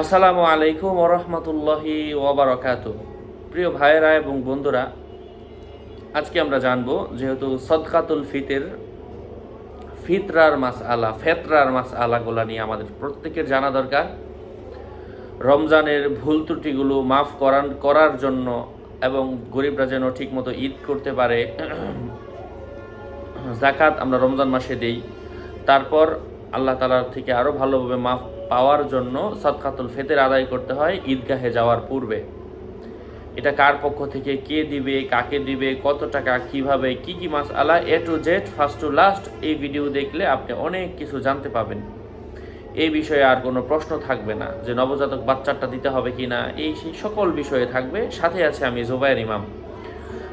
আসসালামু আলাইকুম ওরহমতুল্লাহি ওবরাকাতু প্রিয় ভাইয়েরা এবং বন্ধুরা, আজকে আমরা জানব যেহেতু সদকাতুল ফিতের, ফিতরার মাস আলা ফেতরার মাস আলাগুলা নিয়ে আমাদের প্রত্যেকের জানা দরকার। রমজানের ভুল ত্রুটিগুলো মাফ করান, করার জন্য এবং গরিবরা যেন ঠিকমতো ঈদ করতে পারে। জাকাত আমরা রমজান মাসে দেই। তারপর আল্লাহ তালার থেকে আরও ভালোভাবে মাফ পাওয়ার জন্য সদকাতুল ফেতের আদায় করতে হয় ঈদগাহে যাওয়ার পূর্বে। এটা কার পক্ষ থেকে, কে দিবে, কাকে দিবে, কত টাকা, কীভাবে, কি কি মাস আলা A to Z, first to last, এই ভিডিও দেখলে আপনি অনেক কিছু জানতে পাবেন। এই বিষয়ে আর কোনো প্রশ্ন থাকবে না যে নবজাতক বাচ্চাটা দিতে হবে কি না এই সেই সকল বিষয়ে থাকবে। সাথে আছে আমি জুবাইর ইমাম।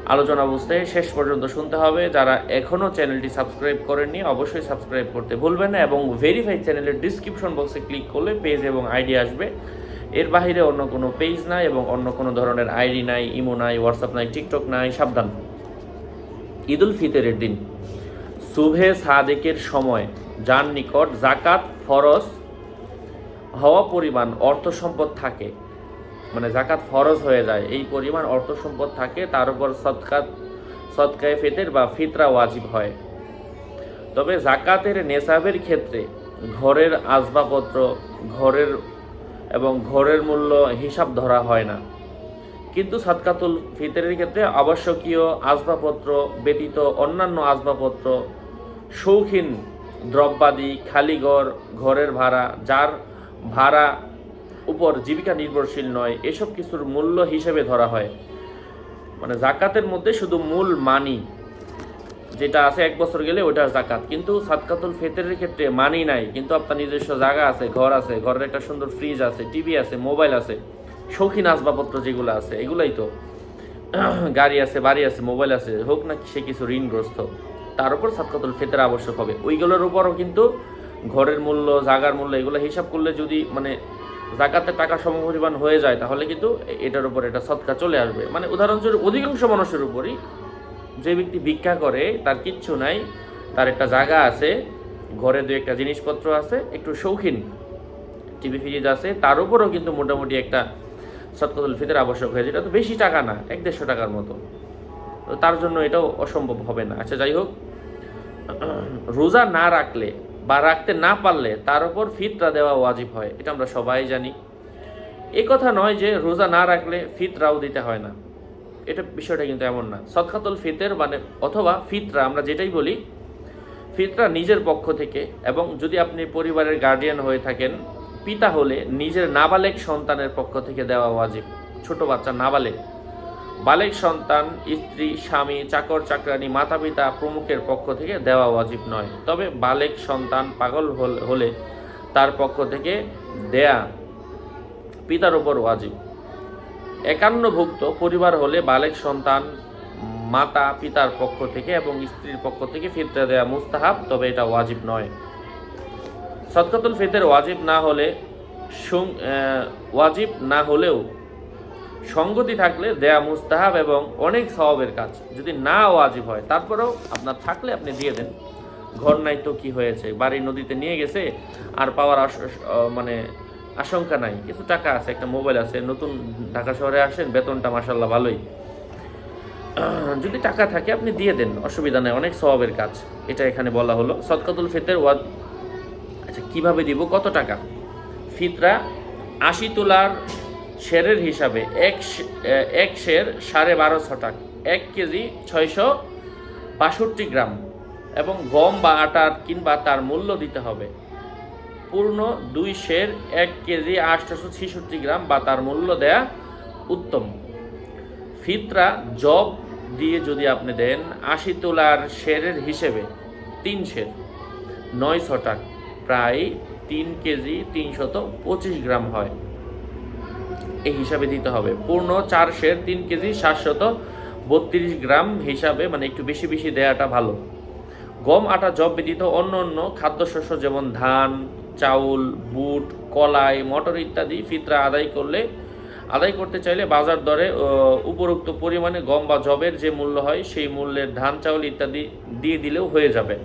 আলোচনা বুঝতে শেষ পর্যন্ত শুনতে হবে। যারা এখনও চ্যানেলটি সাবস্ক্রাইব করেননি, অবশ্যই সাবস্ক্রাইব করতে ভুলবেন না এবং ভেরিফাই চ্যানেলের ডিসক্রিপশন বক্সে ক্লিক করলে পেজ এবং আইডি আসবে। এর বাইরে অন্য কোনো পেজ নাই এবং অন্য কোনো ধরনের আইডি নাই ইমো নাই হোয়াটসঅ্যাপ নাই টিকটক নাই, সাবধান। ঈদুল ফিতরের দিন। শুভে সাদেকের সময়। যার নিকট জাকাত, ফরজ হওয়া পরিমাণ, অর্থ সম্পদ থাকে। মানে জাকাত ফরজ হয়ে যায়, এই পরিমাণ অর্থ সম্পদ থাকে, তার উপর সৎকাত, সৎকায় ফেতের বা ফিতরা ওয়াজিব হয়। তবে জাকাতের নেশাবের ক্ষেত্রে ঘরের আসবাবপত্র, ঘরের এবং ঘরের মূল্য হিসাব ধরা হয় না। কিন্তু সৎকাতুল ফিতরের ক্ষেত্রে আবশ্যকীয় আসবাবপত্র, ব্যতীত অন্যান্য আসবাবপত্র, শৌখিন, দ্রব্যাদি, খালিঘর, ঘরের ভাড়া, যার ভাড়া উপর জীবিকা নির্ভরশীল নয়, এসব কিছুর মূল্য হিসেবে ধরা হয়। মানে জাকাতের মধ্যে শুধু মূল মানি যেটা আছে এক বছর গেলে ওটা জাকাত কিন্তু সাদকাতুল ফেতরের ক্ষেত্রে মানি নাই, কিন্তু আপনার নিজস্ব জায়গা আছে, ঘর আছে, ঘরের একটা সুন্দর ফ্রিজ আছে টিভি আছে মোবাইল আছে, শৌখিন আসবাবপত্র যেগুলো আছে, এগুলাই তো। গাড়ি আছে, বাড়ি আছে মোবাইল আছে, হোক না সে কিছু ঋণগ্রস্ত, তার উপর সাদকাতুল ফেতের আবশ্যক হবে। ওইগুলোর উপরও কিন্তু ঘরের মূল্য, জাগার মূল্য, এগুলো হিসাব করলে যদি মানে জাকাতের টাকা সমপরিমাণ হয়ে যায়, তাহলে কিন্তু এটার উপর এটা সৎকা চলে আসবে। মানে উদাহরণস্বরূপ অধিকাংশ মানুষের উপরই যে ব্যক্তি ভিক্ষা করে, তার কিচ্ছু নাই, তার একটা জায়গা আছে, ঘরে দু একটা জিনিসপত্র আছে, একটু শৌখিন টিভি ফ্রিজ আছে, তার উপরও কিন্তু মোটামুটি একটা সৎকতুল ফিতের আবশ্যক হয়েছে এটা তো বেশি টাকা না, এক দেড়শো টাকার মতো। তার জন্য এটাও অসম্ভব হবে না। আচ্ছা যাই হোক, রোজা না রাখলে বা রাখতে না পারলে তার উপর ফিতরা দেওয়া ওয়াজিব হয়, এটা আমরা সবাই জানি। এ কথা নয় যে রোজা না রাখলে ফিতরাও দিতে হয় না। এটা বিষয়টা কিন্তু এমন না। সৎকাতুল ফিতের মানে অথবা ফিতরা, আমরা যেটাই বলি, ফিতরা নিজের পক্ষ থেকে এবং যদি আপনি পরিবারের গার্ডিয়ান হয়ে থাকেন, পিতা হলে নিজের নাবালেক সন্তানের পক্ষ থেকে দেওয়া ওয়াজিব। ছোট বাচ্চা নাবালেক বালেক সন্তান, স্ত্রী, স্বামী, চাকর, চাকরানি মাতা পিতা প্রমুখের পক্ষ থেকে দেওয়া ওয়াজিব নয়। তবে বালেক সন্তান পাগল হলে তার পক্ষ থেকে দেয়া পিতার উপর ওয়াজিব। একান্নভুক্ত পরিবার হলে বালেক সন্তান মাতা পিতার পক্ষ থেকে এবং স্ত্রীর পক্ষ থেকে ফিতরা দেয়া মুস্তাহাব, তবে এটা ওয়াজিব নয়। সদকাতুল ফিতের ওয়াজিব না হলে ওয়াজিব না হলেও সঙ্গতি থাকলে দেয়া মুস্তাহাব এবং অনেক স্বভাবের কাজ। যদি না ওয়াজিব হয়, তারপরেও আপনার থাকলে আপনি দিয়ে দেন। ঘর নাই তো কি হয়েছে? বাড়ি নদীতে নিয়ে গেছে, আর পাওয়ার মানে আশঙ্কা নাই। কিছু টাকা আছে, একটা মোবাইল আছে, নতুন ঢাকা শহরে আসেন, বেতনটা মাসাল্লাহ ভালোই। যদি টাকা থাকে, আপনি দিয়ে দেন, অসুবিধা নেই, অনেক স্বভাবের কাজ। এটা এখানে বলা হলো। সদকাতুল ফিতের ওয়াদ। আচ্ছা কীভাবে দিব? কত টাকা? ফিতরা আশি তোলার শেরের হিসাবে এক এক শের সাড়ে বারো টাকা এক কেজি ছয়শো বাষট্টি গ্রাম এবং গম বা আটার কিংবা তার মূল্য দিতে হবে। পূর্ণ দুই শের এক কেজি আটশো ছেষট্টি গ্রাম বা তার মূল্য দেয়া উত্তম। ফিতরা জব দিয়ে যদি আপনি দেন, আশি তোলার শেরের হিসেবে তিন শের, নয় টাকা প্রায় তিন কেজি তিনশত পঁচিশ গ্রাম হয়। এই হিসাবে দিতে হবে। পূর্ণ চার শের তিন কেজি সাতশত বত্রিশ গ্রাম হিসাবে মানে একটু বেশি বেশি দেওয়াটা ভালো। গম আটা জব ব্যতীত অন্য অন্য খাদ্যশস্য যেমন ধান, চাউল, বুট, কলাই, মটর ইত্যাদি ফিতরা আদায় করলে, আদায় করতে চাইলে বাজার দরে উপরোক্ত পরিমাণে গম বা জবের যে মূল্য হয় সেই মূল্যের ধান, চাউল ইত্যাদি দিয়ে দিলেও হয়ে যাবে।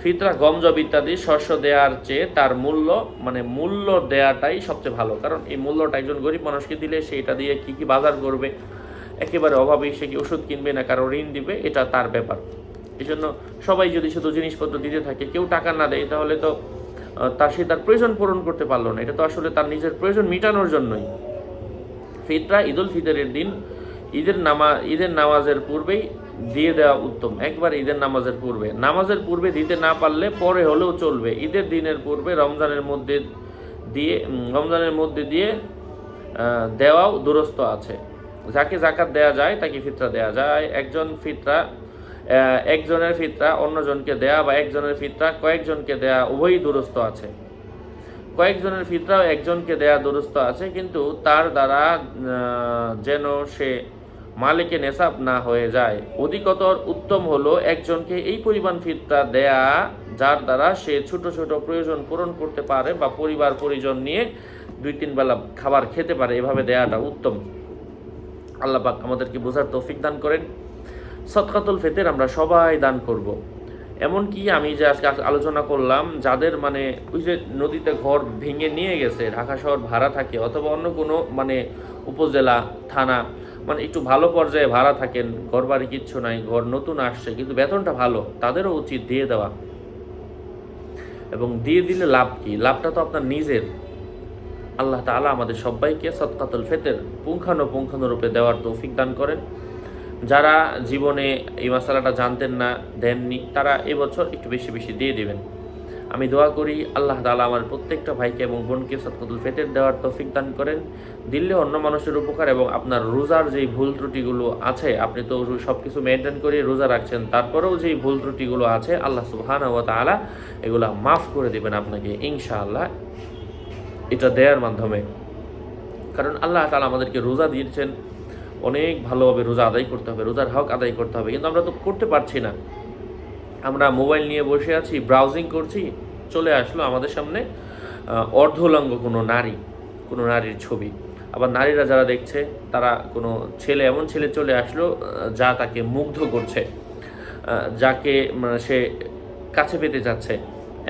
ফিতরা, গম জব ইত্যাদি, শস্য দেওয়ার চেয়ে তার মূল্য মানে মূল্য দেওয়াটাই সবচেয়ে ভালো। কারণ এই মূল্যটা একজন গরিব মানুষকে দিলে সেইটা দিয়ে কি কি বাজার করবে, একেবারে অভাবে, সে কি ওষুধ কিনবে না কারও ঋণ দিবে, এটা তার ব্যাপার। এই জন্য সবাই যদি শুধু জিনিসপত্র দিতে থাকে, কেউ টাকা না দেয়, তাহলে তো তার, সে তার প্রয়োজন পূরণ করতে পারল না। এটা তো আসলে তার নিজের প্রয়োজন মেটানোর জন্যই। ফিতরা, ঈদুল ফিতরের দিন, ঈদের নামা, ঈদের নামাজের পূর্বেই দিয়ে দেওয়া উত্তম। একবার ঈদের নামাজের পূর্বে। নামাজের পূর্বে দিতে না পারলে পরে হলেও চলবে। ঈদের দিনের পূর্বে রমজানের মধ্যে দিয়ে রমজানের মধ্যে দিয়ে দেওয়াও দুরস্ত আছে। যাকে জাকাত দেয়া যায়, তাকে ফিতরা দেয়া যায়। একজন ফিতরা একজনের ফিতরা অন্যজনকে দেয়া বা একজনের ফিতরা কয়েকজনকে দেয়া উভয়ই দুরস্ত আছে। কয়েকজনের ফিতরাও একজনকে দেয়া দুরস্ত আছে, কিন্তু তার দ্বারা যেন সে মালিকে নেশাব না হয়ে যায়। অধিকতর উত্তম হলো একজনকে এই পরিমাণ ফিতরা দেয়া, যার দ্বারা সে ছোট ছোট প্রয়োজন পূরণ করতে পারে বা পরিবার, পরিজন নিয়ে দুই তিন বেলা খাবার খেতে পারে। এভাবে দেয়াটা উত্তম। আল্লাহ পাক আমাদেরকে বোঝার তৌফিক দান করেন। সৎকাতুল ফেতের আমরা সবাই দান করব। এমনকি আমি যে আজকে আলোচনা করলাম, যাদের মানে ওই যে নদীতে ঘর ভেঙে নিয়ে গেছে, ঢাকা শহর ভাড়া থাকে, অথবা অন্য কোনো মানে উপজেলা, থানা মানে একটু ভালো পর্যায়ে ভাড়া থাকেন ঘর বাড়ি কিচ্ছু নাই, ঘর নতুন আসছে, কিন্তু বেতনটা ভালো, তাদেরও উচিত দিয়ে দেওয়া। এবং দিয়ে দিলে লাভ কি? লাভটা তো আপনার নিজের। আল্লাহ তাআলা আমাদের সবাইকে সৎকাতুল ফেতের পুঙ্খানুপুঙ্খানুরূপে দেওয়ার তৌফিক দান করেন। যারা জীবনে এই মশালাটা জানতেন না, দেননি, তারা এবছর একটু বেশি বেশি দিয়ে দিবেন। আমি দোয়া করি আল্লাহ তাআলা আমার প্রত্যেকটা ভাইকে এবং বোনকে সৎকাতুল ফেতের দেওয়ার তৌফিক দান করেন। দিল্লি অন্য মানুষের উপকার এবং আপনার রোজার যেই ভুল ত্রুটিগুলো আছে, আপনি তো সব কিছু মেনটেন করে রোজা রাখছেন, তারপরেও যেই ভুল ত্রুটিগুলো আছে, আল্লাহ সুহান তাআলা এগুলা মাফ করে দেবেন আপনাকে ইনশাআল্লাহ। এটা দেওয়ার মাধ্যমে। কারণ আল্লাহ তালা আমাদেরকে রোজা দিয়েছেন। অনেক ভালোভাবে রোজা আদায় করতে হবে, রোজার হক আদায় করতে হবে, কিন্তু আমরা তো করতে পারছি না। আমরা মোবাইল নিয়ে বসে আছি ব্রাউজিং করছি চলে আসলো আমাদের সামনে অর্ধলঙ্গ কোনো নারী কোনো নারীর ছবি। আবার নারীরা যারা দেখছে তারা কোনো ছেলে এমন ছেলে চলে আসলো যা তাকে মুগ্ধ করছে যাকে মানে, সে কাছে পেতে যাচ্ছে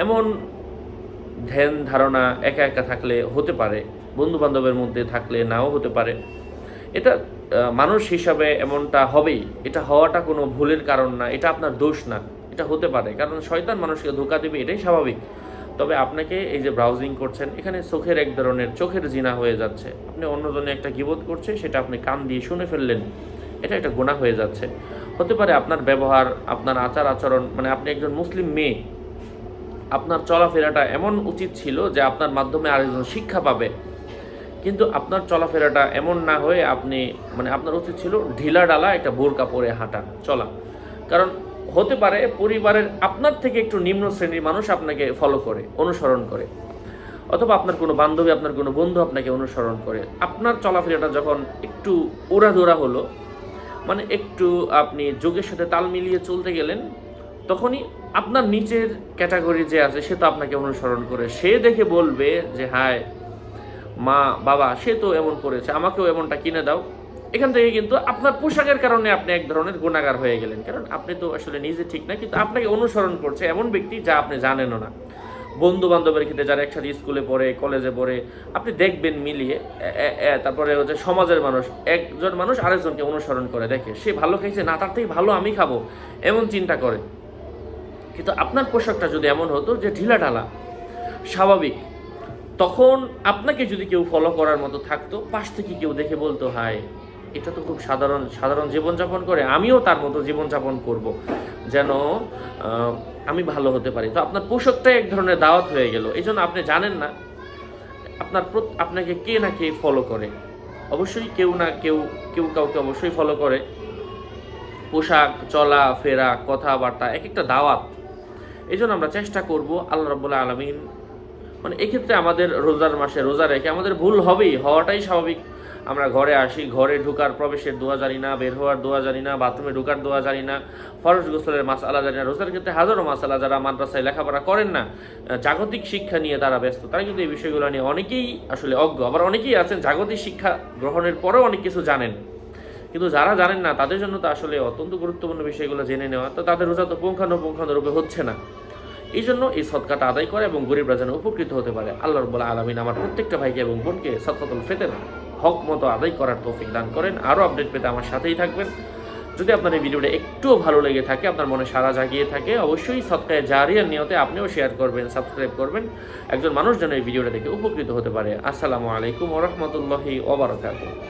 এমন ধ্যান ধারণা একা একা থাকলে হতে পারে বন্ধু বান্ধবের মধ্যে থাকলে নাও হতে পারে। এটা মানুষ হিসাবে এমনটা হবেই এটা হওয়াটা কোনো ভুলের কারণ না এটা আপনার দোষ না। এটা হতে পারে, কারণ শয়তান মানুষকে ধোকা দেবে, এটাই স্বাভাবিক। তবে আপনাকে এই যে ব্রাউজিং করছেন, এখানে চোখের এক ধরনের, চোখের জিনা হয়ে যাচ্ছে। আপনি অন্যজনে একটা গিবোধ করছে, সেটা আপনি কান দিয়ে শুনে ফেললেন, এটা একটা গোনা হয়ে যাচ্ছে। হতে পারে আপনার ব্যবহার, আপনার আচার আচরণ মানে আপনি একজন মুসলিম মেয়ে, আপনার চলাফেরাটা এমন উচিত ছিল যে আপনার মাধ্যমে আরেকজন শিক্ষা পাবে। কিন্তু আপনার চলাফেরাটা এমন না হয়ে আপনি মানে আপনার উচিত ছিল ঢিলা ডালা একটা বোরকা পরে হাঁটা, চলা। কারণ হতে পারে পরিবারের আপনার থেকে একটু নিম্ন শ্রেণির মানুষ আপনাকে ফলো করে, অনুসরণ করে। অথবা আপনার কোনো বান্ধবী, আপনার কোনো বন্ধু আপনাকে অনুসরণ করে। আপনার চলাফেরাটা যখন একটু উড়াধুরা হলো মানে একটু আপনি যোগের সাথে তাল মিলিয়ে চলতে গেলেন, তখনই আপনার নিচের ক্যাটাগরি যে আছে, সে তো আপনাকে অনুসরণ করে। সে দেখে বলবে যে, হায়, মা, বাবা, সে তো এমন করেছে আমাকেও এমনটা কিনে দাও। এখান থেকে কিন্তু আপনার পোশাকের কারণে আপনি এক ধরনের গুণাগার হয়ে গেলেন। কারণ আপনি তো আসলে নিজে ঠিক না, কিন্তু আপনাকে অনুসরণ করছে এমন ব্যক্তি যা আপনি জানেনও না। বন্ধু বান্ধবের ক্ষেত্রে যারা একসাথে স্কুলে পড়ে কলেজে পড়ে, আপনি দেখবেন মিলিয়ে তারপরে হচ্ছে সমাজের মানুষ, একজন মানুষ আরেকজনকে অনুসরণ করে দেখে, সে ভালো খাইছে না, তার থেকে ভালো আমি খাব, এমন চিন্তা করে। কিন্তু আপনার পোশাকটা যদি এমন হতো যে ঢিলা ঢালা স্বাভাবিক, তখন আপনাকে যদি কেউ ফলো করার মতো থাকতো, পাশ থেকে কেউ দেখে বলতো, হায় এটা তো খুব সাধারণ সাধারণ জীবনযাপন করে আমিও তার মতো জীবনযাপন করব। যেন আমি ভালো হতে পারি। তো আপনার পোশাকটাই এক ধরনের দাওয়াত হয়ে গেল। এই জন্য আপনি জানেন না, আপনার আপনাকে কে না কে ফলো করে। অবশ্যই কেউ না কেউ কেউ কাউকে অবশ্যই ফলো করে। পোশাক, চলা, ফেরা, কথাবার্তা এক একটা দাওয়াত। এই জন্য আমরা চেষ্টা করব আল্লাহ রব্বুল্লাহ আলমিন। মানে এক্ষেত্রে আমাদের রোজার মাসে রোজা রেখে আমাদের ভুল হবেই, হওয়াটাই স্বাভাবিক। আমরা ঘরে আসি, ঘরে ঢুকার প্রবেশের দোয়া জানি না, বের হওয়ার দোয়া জানি না, বাথরুমে ঢুকার দোয়া জানি না, ফরজ গোসলের মাসালা জানি না, রোজার ক্ষেত্রে হাজারো মাসালা যারা মাদ্রাসায় লেখাপড়া করেন না জাগতিক শিক্ষা নিয়ে তারা ব্যস্ত। তারা কিন্তু এই বিষয়গুলো নিয়ে অনেকেই আসলে অজ্ঞ। আবার অনেকেই আছেন জাগতিক শিক্ষা গ্রহণের পরেও অনেক কিছু জানেন। কিন্তু যারা জানেন না, তাদের জন্য তো আসলে অত্যন্ত গুরুত্বপূর্ণ বিষয়গুলো জেনে নেওয়া, তো তাদের রোজা তো পুঙ্খানুপুঙ্খানুরূপে হচ্ছে না। এই জন্য এই সৎকাটা আদায় করে এবং গরিবরা যেন উপকৃত হতে পারে। আল্লাহ রব্বুল আলমিন আমার প্রত্যেকটা ভাইকে এবং বোনকে সদকাতুল ফেতের হক মতো আদায় করার তৌফিক দান করেন। আরও আপডেট পেতে আমার সাথেই থাকবেন। যদি আপনার এই ভিডিওটা একটুও ভালো লেগে থাকে, আপনার মনে সারা জাগিয়ে থাকে, অবশ্যই সৎকায় জারিয়ার নিয়তে আপনিও শেয়ার করবেন সাবস্ক্রাইব করবেন। একজন মানুষ যেন এই ভিডিওটা দেখে উপকৃত হতে পারে। আসসালামু আলাইকুম ওরহমতুল্লাহি ওবরাকাতুহ